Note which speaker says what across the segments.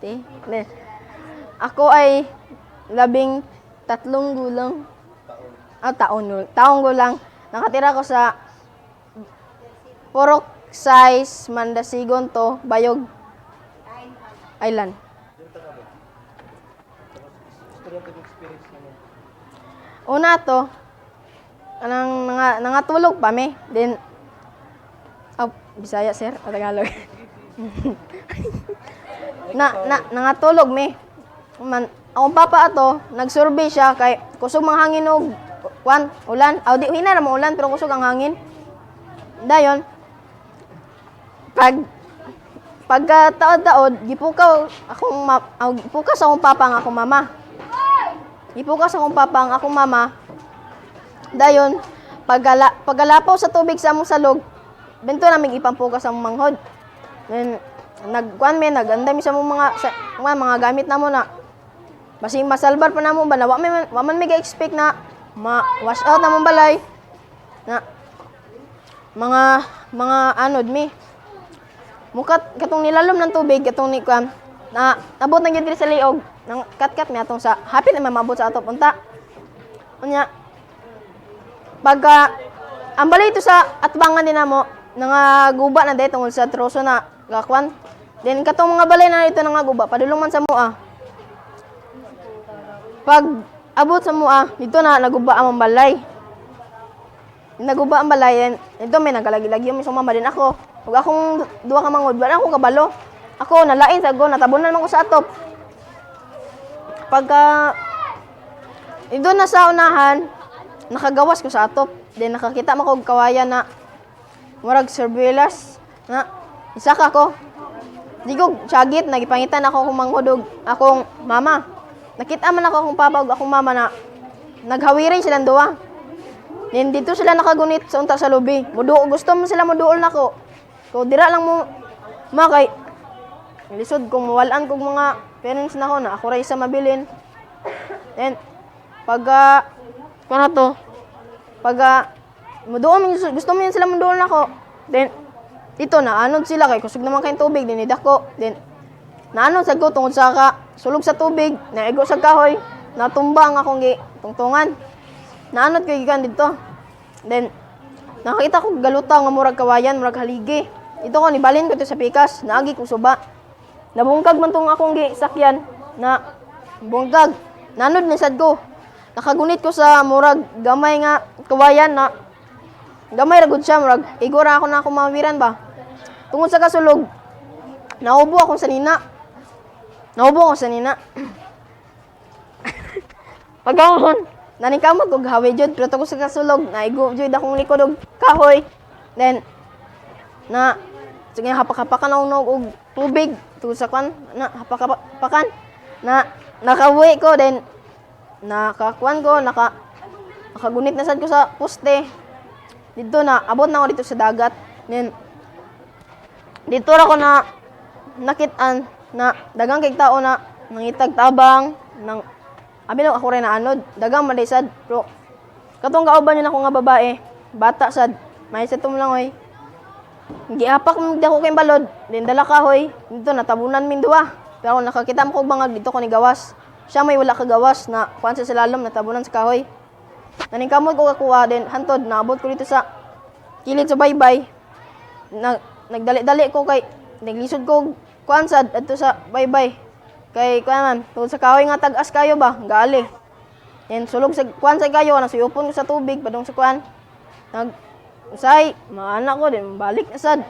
Speaker 1: Then, ako ay labing tatlong gulang. Ah, taon. Taong gulang. Nakatira ko sa Purok Size, Mandasigon to, Bayog Island. Una to, anang nga nangatulog pa mi. Then oh, Bisaya sir, o Tagalog. na na nangatulog mi. Man, akong papa ato, nag-survey siya kay kusog mang hangin og kwan, ulan. Aw di hina na mo ulan pero kusog ang hangin. Dayon. Pag pagka taod-taod, gipukaw akong ma, aw, gipukaw sa akong papa ang akong mama. Gipukaw sa akong papa ang akong mama. Dayon, pagala, pagalapaw sa tubig sa among salog, bento namin ipampukas ang manghod. Then, nagkuan mi, naganda mi sa among mga, sa, mga, mga gamit na mo na. Basi masalbar pa na mo ba na, wa man, wa man mi expect na ma-wash out na mong balay. Na, mga, mga anod mi. Mukat, katong nilalom ng tubig, katong ni kuan, na, abot na gyud sa liog, nang kat-kat mi atong sa, happy na may maabot sa ato punta. Unya, pagka ang balay ito sa atbangan din namo nangaguba na dahil sa troso na gakwan then katong mga balay na ito nangaguba padulong man sa mua pag abot sa mua dito na naguba ang balay. Naguba ang balay ito may nagalagi-lagi yung isang mama din ako. Pag akong duwa ka mangod wala akong kabalo. Ako nalain sa go natabunan man ko sa atop. Pagka ito na sa unahan nakagawas ko sa atop. Then nakakita mo ko kawayan na murag surveillance na isa ka ko. Di ko syagit nagipangitan ako kung manghudog akong mama. Nakita man ako akong papa ug akong mama na naghawirin silang duwa. Then dito sila nakagunit sa unta sa lobby. Mudu gusto mo sila muduol nako. Ko dira lang mo makay lisod kung mawalan kog mga parents na ko na ako ra isa mabilin. Then pagka kung ano to, pag uh, muduon, gusto mo yun sila muduon ako. Then, dito na, anod sila kay kusog naman kayong tubig, dinidak ko. Then, naanod sa ko sa ka, sulog sa tubig, naigo sa kahoy, natumba ang akong gi, tungtungan. Naanod ko gikan dito. Then, nakakita ko galuta nga murag kawayan, murag haligi. Ito ko, nibalin ko sa pikas, naagi ko suba. Nabungkag man tong akong gi, sakyan, na bungkag. Nanod ni sad ko, nakagunit ko sa murag gamay nga kawayan na gamay ra gud siya murag igora ako na ako mawiran ba tungod sa kasulog naubo ako sa nina. Naubo ako sa nina. Pagkahon nanikamot kog hawi jud pero tungod sa kasulog naigo jud akong likod og kahoy. Then na sige hapak-hapakan ako nog og tubig. Tungod sa kwan na hapak-hapakan na nakawi ko then nakakuan ko, naka nakagunit na sad ko sa poste. Dito na abot na ako dito sa dagat. Then dito ra ko na nakitaan na dagang kay tao na nangitag tabang nang abi lang ako rin na anod dagang maday sad pero katong kauban yun ako nga babae bata sad may sa tum lang oy. Giapak mo di ako kay balod din dala kahoy dito natabunan min duwa pero nakakita mo ko bangag dito ko ni gawas. Siya may wala kagawas na kuan sa silalom natabunan sa kahoy. Naningkamot ko kakuha din hantod naabot ko dito sa kilid sa baybay. Nag nagdali-dali ko kay naglisod ko kuan sad adto sa baybay. Kay kuan man sa kahoy nga tag-as kayo ba gali. Yan sulog sa kuan sa kayo na suyupon ko sa tubig padung sa kuan. Nag usay maana ko din balik sad.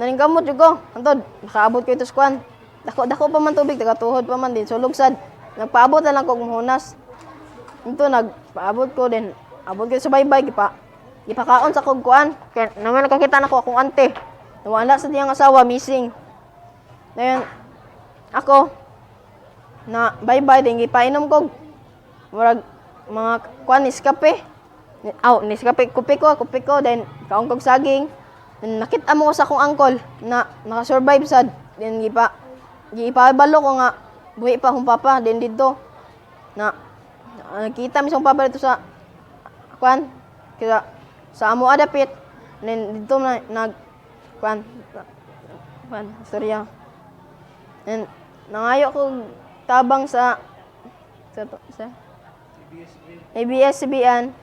Speaker 1: Naningkamot jud ko hantod nakaabot ko ito sa kuan. Dako dako pa man tubig taga tuhod pa man din sulog sad. Nagpaabot na lang ko muhunas. Ito nagpaabot ko din. Abot ko sa baybay gipa. Gipakaon sa kog kuan. Kaya naman nakakita na ko akong ante. Nawala sa diyang asawa missing. Ngayon ako na baybay din gipainom ko. Murag mga kuan niskape. Aw, niskape kupi ko, kupi ko then kaong kog saging. Then, nakita mo ko sa akong angkol na naka-survive sad. Then gipa gipabalo ko nga buhi pa akong papa din dito na nakita mi sa papa dito sa kwan kaya sa amo adapit then dito na nag kwan kwan storya and nangayo ko tabang sa sa, sa ABS-CBN